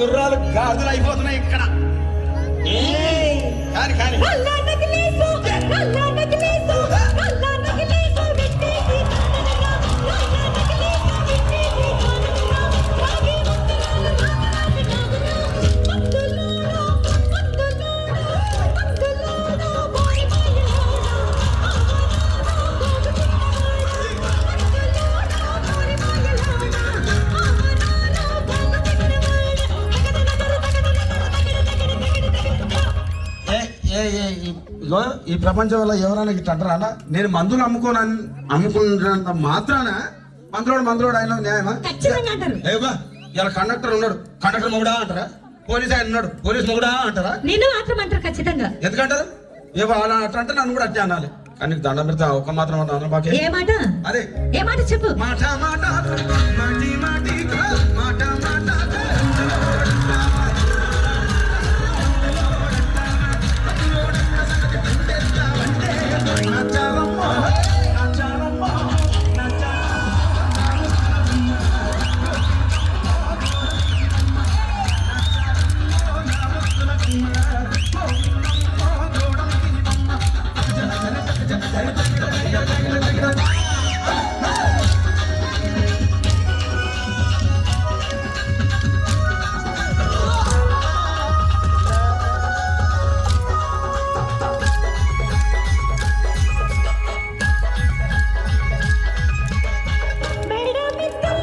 గుర్రాలు గాజులు అయిపోతున్నాయి ఇక్కడ. కానీ కానీ. ఈ- ప్రపంచంలో ఎవరైనా ఇట్లా అంటారా? నేను మందులు అమ్ముకోను అమ్ముకున్నంత మాత్రాన మందులోడు మందులోడు అయిన న్యాయమా? ఏవా ఇలా కండక్టర్ ఉన్నాడు. కండక్టర్ మొగుడా అంటారా? పోలీస్ ఆయన ఉన్నాడు. పోలీస్ మొగుడా అంటారా? నిన్ను మాత్రం అంటారు ఖచ్చితంగా. ఎందుకంటారు? ఏవో అలా అంటే నన్ను కూడా అట్టే అనాలి. కానీ దండం పెడితే ఒక్క మాత్రం అన్నా బాకే. ఏ మాట? అదే ఏ మాట చెప్పు. మాట మాట మాటి మాటి మాట మాట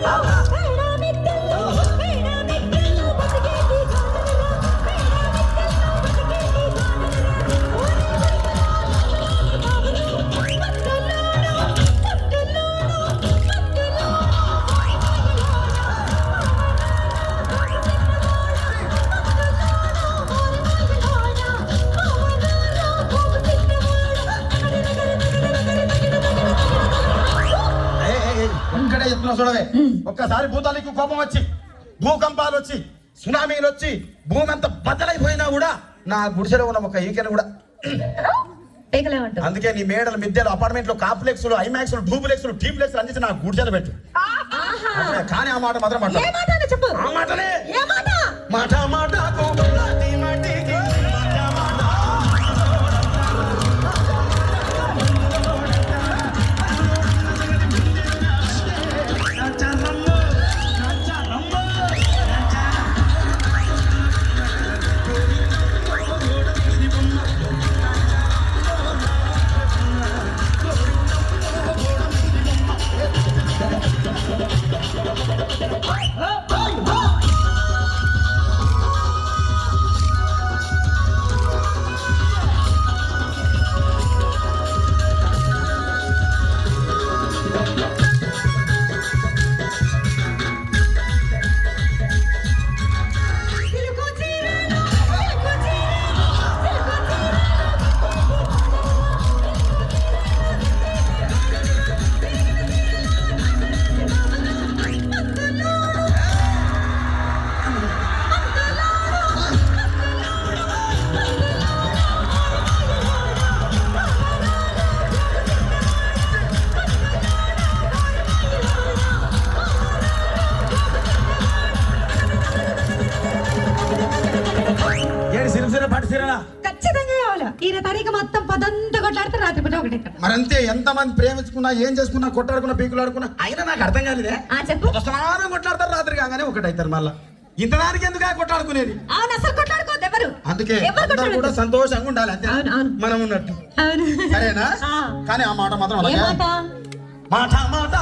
Oh. ఒక్కడే చెప్తున్నా చూడవే. ఒక్కసారి భూతానికి కోపం వచ్చి భూకంపాలు వచ్చి సునామీలు వచ్చి భూమి అంతా బద్దలైపోయినా కూడా నా గుడిసెలో ఉన్న ఒక ఈకెను కూడా అందుకే నీ మేడలు మిద్దెలు అపార్ట్మెంట్లు కాంప్లెక్స్లు ఐమాక్స్లు డూప్లెక్స్లు టీప్లెక్స్లు అందించి నా గుడిసెలు పెట్టు. కానీ ఆ మాట మాత్రం చెప్పు. ఆ ఏడు సిరిసిర పట్టు సిరనా ఖచ్చితంగా కావాలా? ఈయన తారీఖు మొత్తం పదంతా కొట్లాడితే రాత్రి పూట ఒకటి మరంతే ఎంతమంది ప్రేమించుకున్నా ఏం చేసుకున్నా కొట్టాడుకున్నా పీకులు ఆడుకున్నా అయినా నాకు అర్థం కాలేదే. ఆ చెప్పు. ఒక స్నానం కొట్లాడతారు రాత్రి కాగానే ఒకటి అవుతారు మళ్ళా. ఇంత దానికి ఎందుకు కొట్లాడుకునేది? అవును అసలు కొట్లాడుకోవద్దు ఎవరు? అందుకే ఎవరు అందరూ కూడా సంతోషంగా ఉండాలి అంతే. అవును, అవును. మనం ఉన్నట్టు. అవును. సరేనా? ఆ. కానీ ఆ మాట మాత్రం ఏ అలాగే. మాట మాట మాట